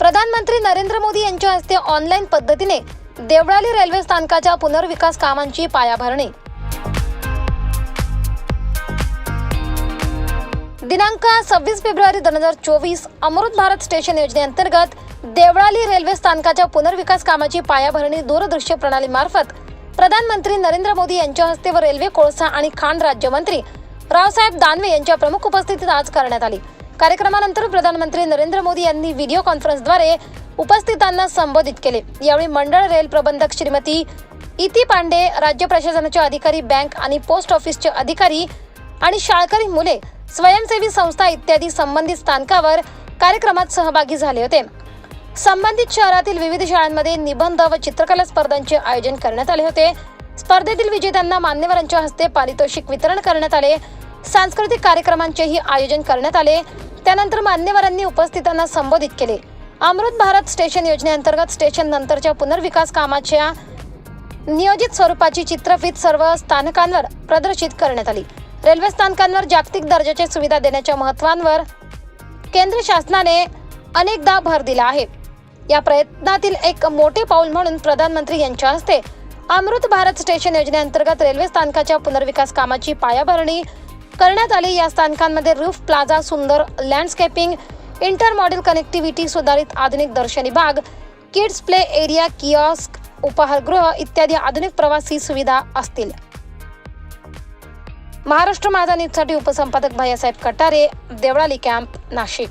प्रधानमंत्री नरेंद्र मोदी यांच्या हस्ते ऑनलाईन पद्धतीने देवळाली रेल्वे स्थानकाच्या पुनर्विकास कामांची पायाभरणी. दिनांक सव्वीस फेब्रुवारी दोन हजार चोवीस अमृत भारत स्टेशन योजनेअंतर्गत देवळाली रेल्वे स्थानकाच्या पुनर्विकास कामाची पायाभरणी दूरदृश्य प्रणालीमार्फत प्रधानमंत्री नरेंद्र मोदी यांच्या हस्ते व रेल्वे कोळसा आणि खाण राज्यमंत्री रावसाहेब दानवे यांच्या प्रमुख उपस्थितीत आज करण्यात आली. कार्यक्रमानंतर प्रधानमंत्री नरेंद्र मोदी यांनी व्हिडिओ कॉन्फरन्सद्वारे उपस्थितांना संबोधित केले. यावेळी मंडळ रेल प्रबंधक श्रीमती इती पांडे राज्य प्रशासनाचे अधिकारी बँक आणि पोस्ट ऑफिसचे अधिकारी आणि शाळकरी मुले स्वयंसेवी संस्था इत्यादी संबंधित स्थानकावर कार्यक्रमात सहभागी झाले होते. संबंधित शहरातील विविध शाळांमध्ये निबंध व चित्रकला स्पर्धांचे आयोजन करण्यात आले होते. स्पर्धेतील विजेत्यांना मान्यवरांच्या हस्ते पारितोषिक वितरण करण्यात आले. सांस्कृतिक कार्यक्रमांचेही आयोजन करण्यात आले. त्यानंतर मान्यवरांनी उपस्थितांना संबोधित केले. अमृत भारत स्टेशन योजनेअंतर्गत स्टेशन नंतरच्या पुनर्विकास कामाच्या नियोजित स्वरूपाची चित्रफित सर्व स्थानकांवर प्रदर्शित करण्यात आली. रेल्वे स्थानकांवर जागतिक दर्जाच्या सुविधा देण्याच्या महत्वांवर केंद्र शासनाने अनेकदा भर दिला आहे. या प्रयत्नातील एक मोठे पाऊल म्हणून प्रधानमंत्री यांच्या हस्ते अमृत भारत स्टेशन योजनेअंतर्गत रेल्वे स्थानकाच्या पुनर्विकास कामाची पायाभरणी करण्यात आली. या स्थानकांमध्ये रूफ प्लाझा सुंदर लँडस्केपिंग इंटर मॉडेल कनेक्टिव्हिटी सुधारित आधुनिक दर्शनी भाग किड्स प्ले एरिया किऑस्क उपाहारगृह इत्यादी आधुनिक प्रवासी सुविधा असतील. महाराष्ट्र माझा न्यूजसाठी उपसंपादक भैयासाहेब कटारे देवळाली कॅम्प नाशिक.